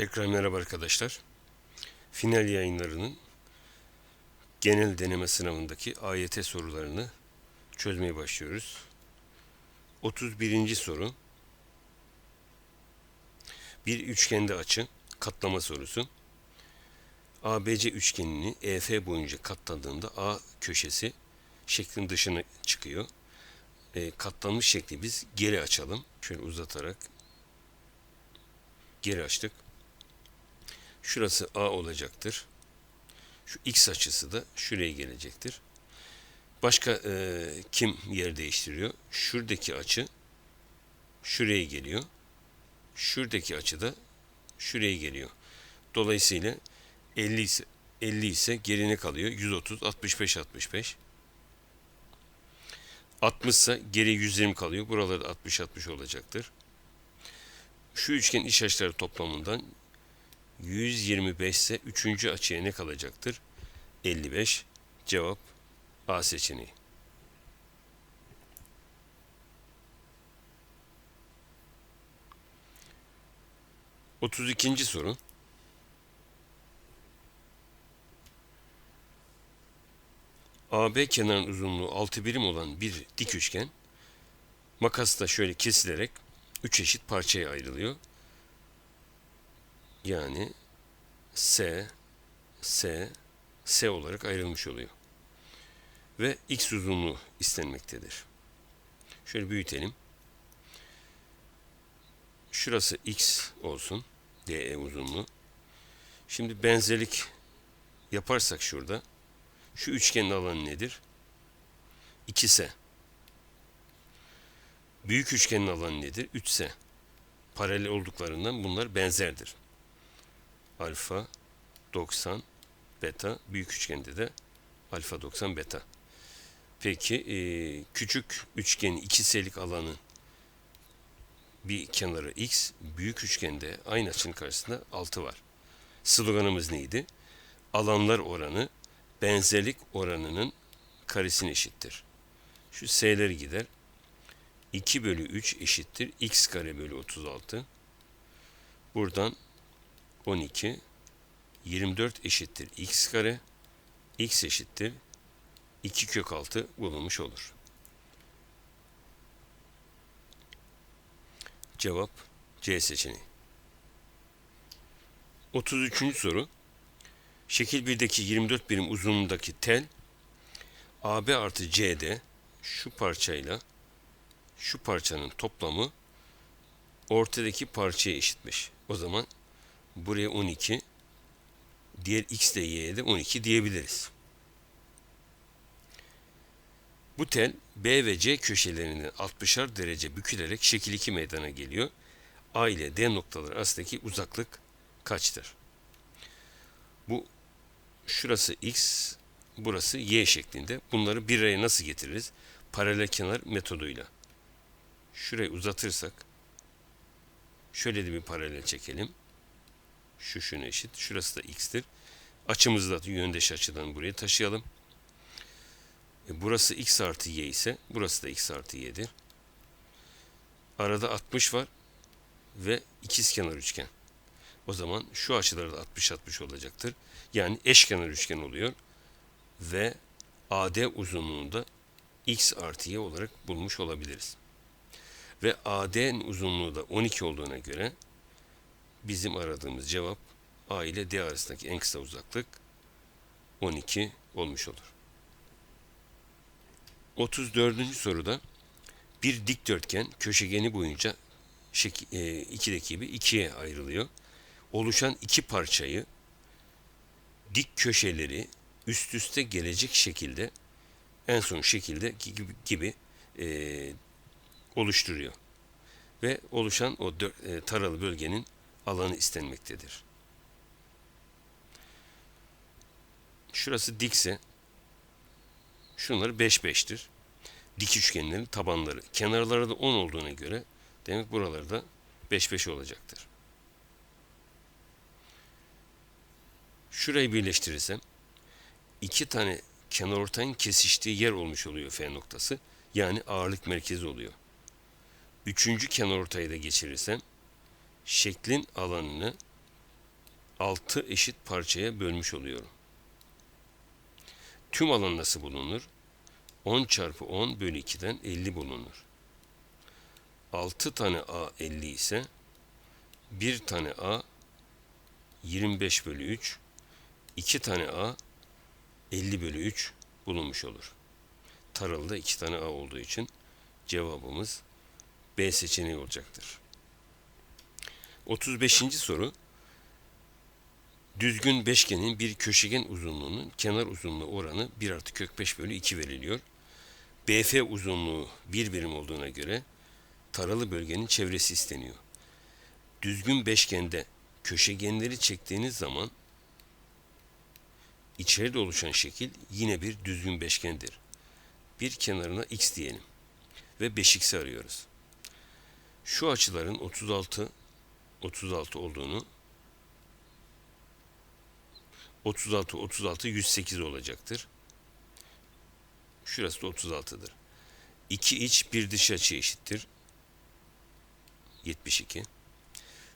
Tekrar merhaba arkadaşlar. Final yayınlarının genel deneme sınavındaki AYT sorularını çözmeye başlıyoruz. 31. soru. Bir üçgende açı katlama sorusu. ABC üçgenini EF boyunca katladığında A köşesi şeklin dışına çıkıyor. E, katlanmış şekli biz geri açalım. Şöyle uzatarak geri açtık. Şurası A olacaktır. Şu X açısı da şuraya gelecektir. Başka e, kim yer değiştiriyor? Şuradaki açı şuraya geliyor. Şuradaki açı da şuraya geliyor. Dolayısıyla 50 ise 50 ise geri ne kalıyor? 130, 65, 65. 60 ise geri 120 kalıyor. Buralarda 60, 60 olacaktır. Şu üçgen iç açıları toplamından 125 ise üçüncü açıya ne kalacaktır? 55. Cevap A seçeneği. Otuz ikinci soru. AB kenarının uzunluğu 6 birim olan bir dik üçgen makasla şöyle kesilerek 3 eşit parçaya ayrılıyor. Yani S, S, S olarak ayrılmış oluyor. Ve X uzunluğu istenmektedir. Şöyle büyütelim. Şurası X olsun. DE uzunluğu. Şimdi benzerlik yaparsak şurada şu üçgenin alanı nedir? 2S. Büyük üçgenin alanı nedir? 3S. Paralel olduklarından bunlar benzerdir. Alfa 90 beta büyük üçgende de alfa 90 beta. Peki e, küçük üçgenin 2S'lik alanı bir kenarı x, büyük üçgende aynı açının karşısında 6 var. Sloganımız neydi? Alanlar oranı benzerlik oranının karesine eşittir. Şu s'ler gider. 2 bölü 3 eşittir. x kare bölü 36. Buradan 12 24 eşittir x kare x eşittir 2 kök 6 bulunmuş olur. Cevap C seçeneği. 33. soru. Şekil 1'deki 24 birim uzunluğundaki tel AB artı CD şu parçayla şu parçanın toplamı ortadaki parçaya eşitmiş. O zaman buraya 12 diğer x ile y'ye de 12 diyebiliriz. Bu tel B ve C köşelerinden 60'ar derece bükülerek şekil 2 meydana geliyor. A ile D noktaları arasındaki uzaklık kaçtır? Bu şurası x, burası y şeklinde. Bunları bir araya nasıl getiririz? Paralel kenar metoduyla. Şurayı uzatırsak şöyle de bir paralel çekelim. Şu şuna eşit. Şurası da x'tir. Açımızı da yöndeş açıdan buraya taşıyalım. E burası x artı y ise burası da x artı y'dir. Arada 60 var ve ikizkenar üçgen. O zaman şu açıları da 60-60 olacaktır. Yani eşkenar üçgen oluyor. Ve AD uzunluğunda x artı y olarak bulmuş olabiliriz. Ve AD'nin uzunluğu da 12 olduğuna göre bizim aradığımız cevap A ile D arasındaki en kısa uzaklık 12 olmuş olur. 34. soruda bir dikdörtgen köşegeni boyunca e, ikideki gibi ikiye ayrılıyor. Oluşan iki parçayı dik köşeleri üst üste gelecek şekilde en son şekilde gibi, gibi e, oluşturuyor. Ve oluşan o dört, e, taralı bölgenin alanı istenmektedir. Şurası dikse şunları 5 5'tir. Dik üçgenlerin tabanları. Kenarları da 10 olduğuna göre demek buralarda 5 5 olacaktır. Şurayı birleştirirsem iki tane kenarortayın kesiştiği yer olmuş oluyor F noktası. Yani ağırlık merkezi oluyor. Üçüncü kenarortayı da geçirirsem şeklin alanını 6 eşit parçaya bölmüş oluyorum. Tüm alan nasıl bulunur? 10 çarpı 10 bölü 2'den 50 bulunur. 6 tane A 50 ise 1 tane A 25 bölü 3, 2 tane A 50 bölü 3 bulunmuş olur. Taralıda 2 tane A olduğu için cevabımız B seçeneği olacaktır. 35. soru Düzgün beşgenin bir köşegen uzunluğunun kenar uzunluğu oranı 1 artı kök 5 bölü 2 veriliyor. BF uzunluğu 1 birim olduğuna göre taralı bölgenin çevresi isteniyor. Düzgün beşgende köşegenleri çektiğiniz zaman içeride oluşan şekil yine bir düzgün beşgendir. Bir kenarına x diyelim ve 5x'i arıyoruz. Şu açıların 36 36 olduğunu 36 36 108 olacaktır. Şurası da 36'dır. 2 iç bir dış açı eşittir. 72.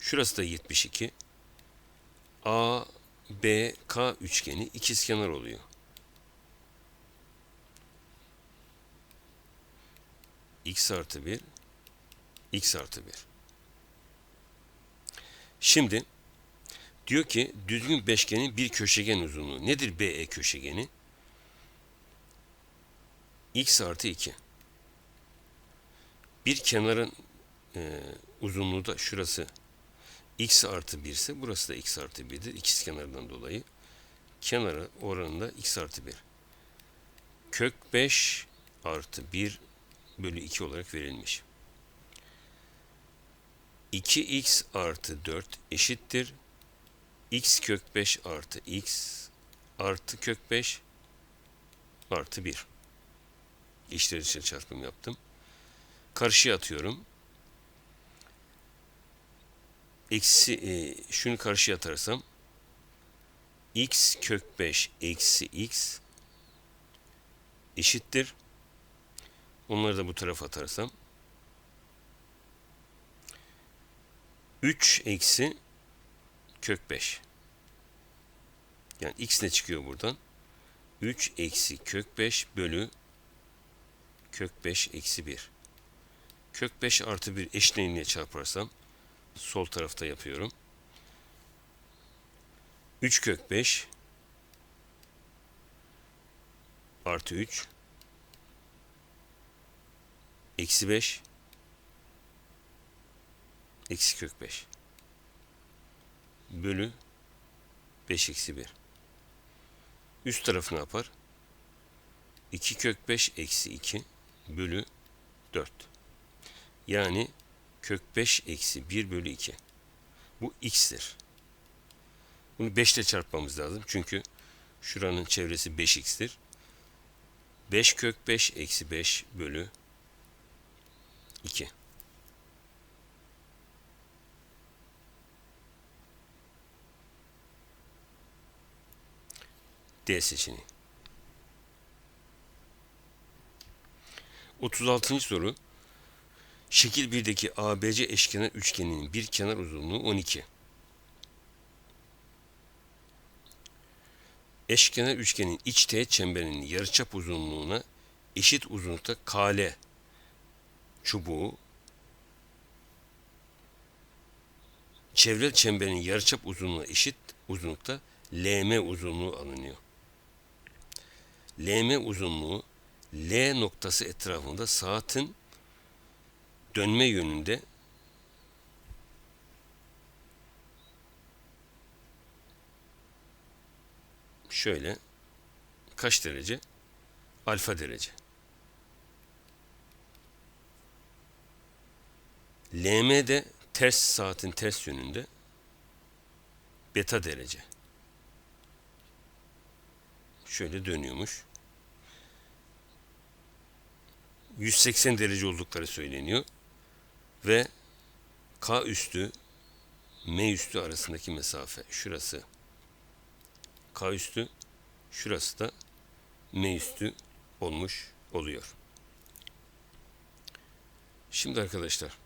Şurası da 72. A, B, K üçgeni ikizkenar oluyor. X artı 1, X artı 1. Şimdi diyor ki düzgün beşgenin bir köşegen uzunluğu. Nedir BE köşegeni? X artı 2. Bir kenarın e, uzunluğu da şurası x artı 1 ise burası da x artı 1'dir. İkiz kenarından dolayı. Kenarı oranında x artı 1. Kök 5 artı 1 bölü 2 olarak verilmiş. 2x artı 4 eşittir. x kök 5 artı x artı kök 5 artı 1. İçler içe çarpım yaptım. Karşıya atıyorum. Eksi e, şunu karşıya atarsam x kök 5 eksi x eşittir. Onları da bu tarafa atarsam 3 eksi kök 5. Yani x ne çıkıyor buradan? 3 eksi kök 5 bölü kök 5 eksi 1. Kök 5 artı 1 eşleniğine çarparsam sol tarafta yapıyorum. 3 kök 5 artı 3 eksi 5 eksi kök 5 bölü 5 eksi 1 üst tarafı ne yapar? 2 kök 5 eksi 2 bölü 4 yani kök 5 eksi 1 bölü 2 bu x'tir. Bunu 5 ile çarpmamız lazım. Çünkü şuranın çevresi 5x'tir. 5 kök 5 eksi 5 bölü 2. D seçeneği. 36. soru. Şekil 1'deki ABC eşkenar üçgeninin bir kenar uzunluğu 12. Eşkenar üçgenin iç teğet çemberinin yarıçap uzunluğuna eşit uzunlukta KL çubuğu çevrel çemberin yarıçap uzunluğuna eşit uzunlukta LM uzunluğu alınıyor. LM uzunluğu L noktası etrafında saatin dönme yönünde şöyle kaç derece? Alfa derece. LM de ters saatin ters yönünde beta derece. Şöyle dönüyormuş. 180 derece oldukları söyleniyor ve K üstü M üstü arasındaki mesafe şurası K üstü şurası da M üstü olmuş oluyor. Şimdi arkadaşlar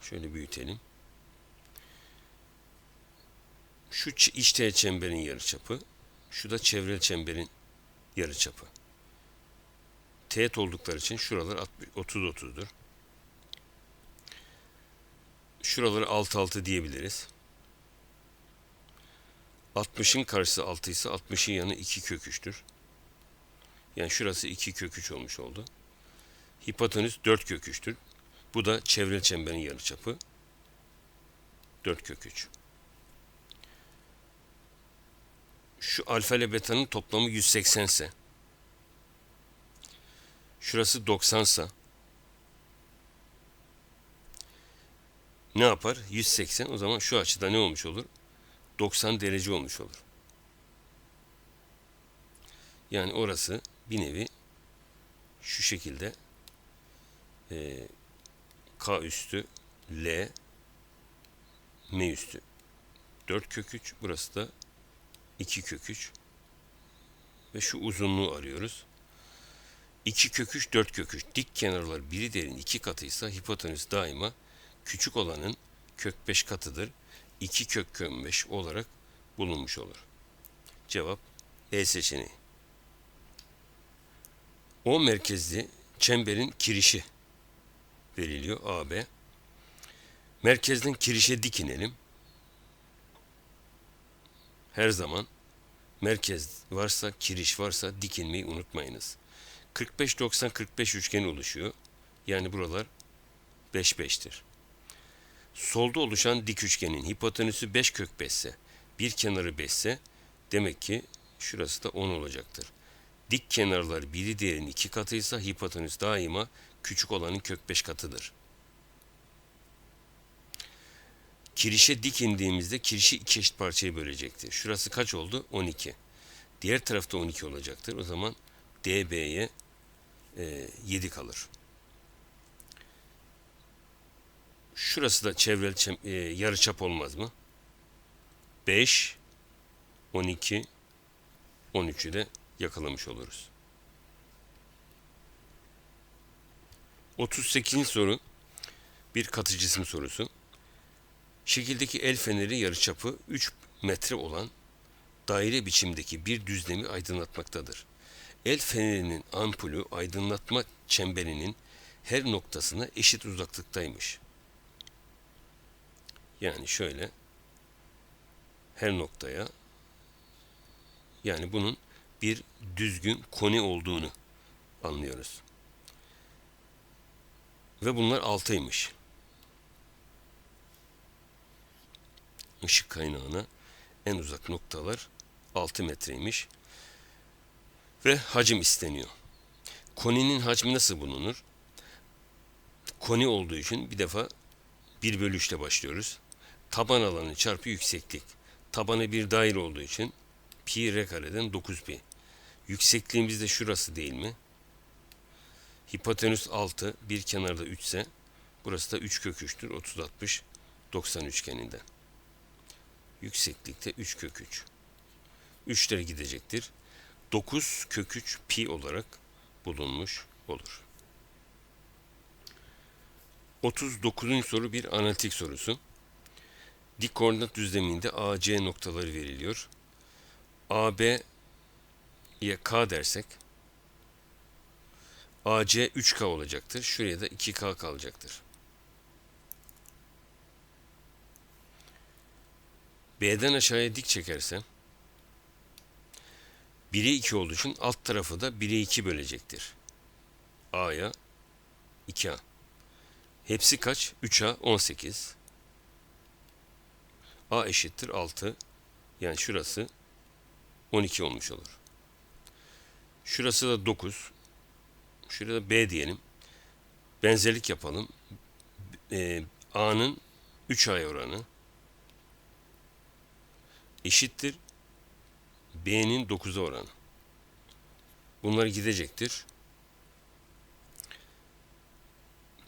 şöyle büyütelim. Şu iç teğet çemberin yarıçapı, şu da çevrel çemberin yarıçapı. Teğet oldukları için şuralar 30-30'dur. Şuraları 6-6 diyebiliriz. 60'ın karşısı 6 ise 60'ın yanı 2 kök 3'tür. Yani şurası 2 kök 3 olmuş oldu. Hipotenüs 4 kök 3'tür. Bu da çevrel çemberin yarıçapı. 4 kök 3. Şu alfa ile beta'nın toplamı 180 ise şurası 90 ise ne yapar? 180 o zaman şu açıda ne olmuş olur? 90 derece olmuş olur. Yani orası bir nevi şu şekilde e, K üstü L M üstü 4 kök 3 burası da 2 kök 3 ve şu uzunluğu arıyoruz. 2 kök 3 4 kök 3 dik kenarlar biri derin iki katıysa hipotenüs daima küçük olanın kök 5 katıdır. 2 kök kök 5 olarak bulunmuş olur. Cevap E seçeneği. O merkezli çemberin kirişi veriliyor AB. Merkezden kirişe dik inelim. Her zaman merkez varsa, kiriş varsa dik inmeyi unutmayınız. 45-90-45 üçgen oluşuyor. Yani buralar 5-5'tir. Solda oluşan dik üçgenin hipotenüsü 5 kök 5 ise, bir kenarı 5 ise demek ki şurası da 10 olacaktır. Dik kenarlar biri diğerinin iki katıysa hipotenüs daima küçük olanın kök 5 katıdır. Kirişe dik indiğimizde kirişi iki eşit parçaya bölecektir. Şurası kaç oldu? 12. Diğer tarafta 12 olacaktır. O zaman DB'ye e, 7 kalır. Şurası da çevrel çem, e, yarıçap olmaz mı? 5, 12, 13'ü de yakalamış oluruz. 38. soru bir katı cisim sorusu. Şekildeki el feneri yarıçapı 3 metre olan daire biçimdeki bir düzlemi aydınlatmaktadır. El fenerinin ampulü aydınlatma çemberinin her noktasına eşit uzaklıktaymış. Yani şöyle her noktaya yani bunun bir düzgün koni olduğunu anlıyoruz. Ve bunlar altıymış. Işık kaynağına en uzak noktalar 6 metreymiş. Ve hacim isteniyor. Koninin hacmi nasıl bulunur? Koni olduğu için bir defa 1 bölü 3 ile başlıyoruz. Taban alanı çarpı yükseklik. Tabanı bir daire olduğu için pi r kareden 9 pi. Yüksekliğimiz de şurası değil mi? Hipotenüs 6, bir kenarda 3 ise burası da 3 kök 3'tür. 30 60 90 üçgeninde. Yükseklikte 3 kök 3. 3'lere gidecektir. 9 kök 3 pi olarak bulunmuş olur. 39. soru bir analitik sorusu. Dik koordinat düzleminde AC noktaları veriliyor. AB'ye K dersek AC 3K olacaktır. Şuraya da 2K kalacaktır. B'den aşağıya dik çekersem 1'e 2 olduğu için alt tarafı da 1'e 2 bölecektir. A'ya 2A. Hepsi kaç? 3A 18. A eşittir 6. Yani şurası 12 olmuş olur. Şurası da 9. Şurada da B diyelim. Benzerlik yapalım. E, A'nın 3 ay oranı eşittir B'nin 9'a oranı. Bunlar gidecektir.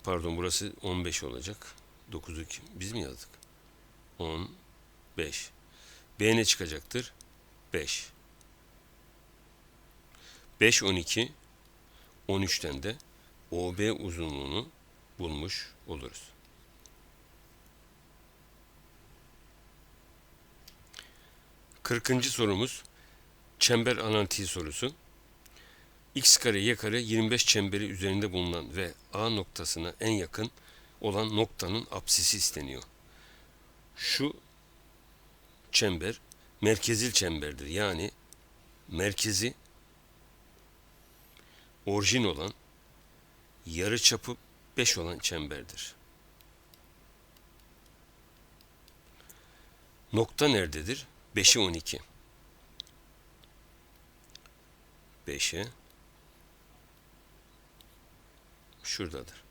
Pardon burası 15 olacak. 9'u biz mi yazdık? 10 5. B ne çıkacaktır? 5. 5 12 13'ten de OB uzunluğunu bulmuş oluruz. 40. sorumuz çember analitiği sorusu. x kare y kare 25 çemberi üzerinde bulunan ve A noktasına en yakın olan noktanın apsisi isteniyor. Şu çember merkezil çemberdir. Yani merkezi orijin olan yarı çapı 5 olan çemberdir. Nokta nerededir? 5'e 12. 5'e şuradadır.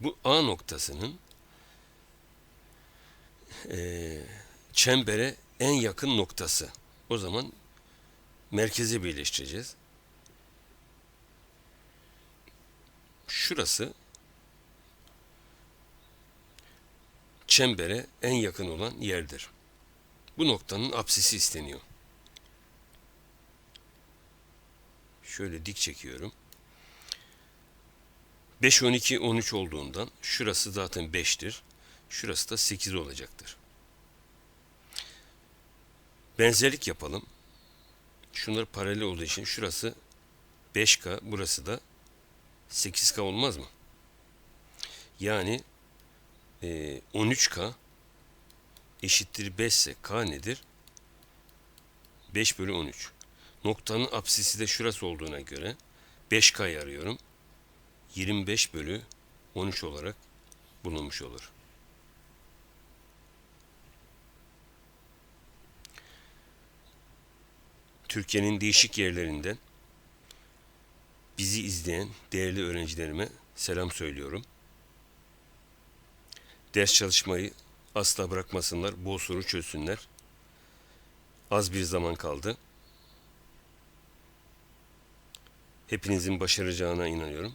Bu A noktasının eee, çembere en yakın noktası. O zaman merkezi birleştireceğiz. Şurası çembere en yakın olan yerdir. Bu noktanın apsisi isteniyor. Şöyle dik çekiyorum. 5, 12, 13 olduğundan şurası zaten 5'tir. Şurası da 8 olacaktır. Benzerlik yapalım. Şunlar paralel olduğu için şurası 5K, burası da 8K olmaz mı? Yani e, 13K eşittir 5 ise K nedir? 5 bölü 13. Noktanın apsisi de şurası olduğuna göre 5K'yı arıyorum. 25 bölü 13 olarak bulunmuş olur. Türkiye'nin değişik yerlerinden bizi izleyen değerli öğrencilerime selam söylüyorum. Ders çalışmayı asla bırakmasınlar, bol soru çözsünler. Az bir zaman kaldı. Hepinizin başaracağına inanıyorum.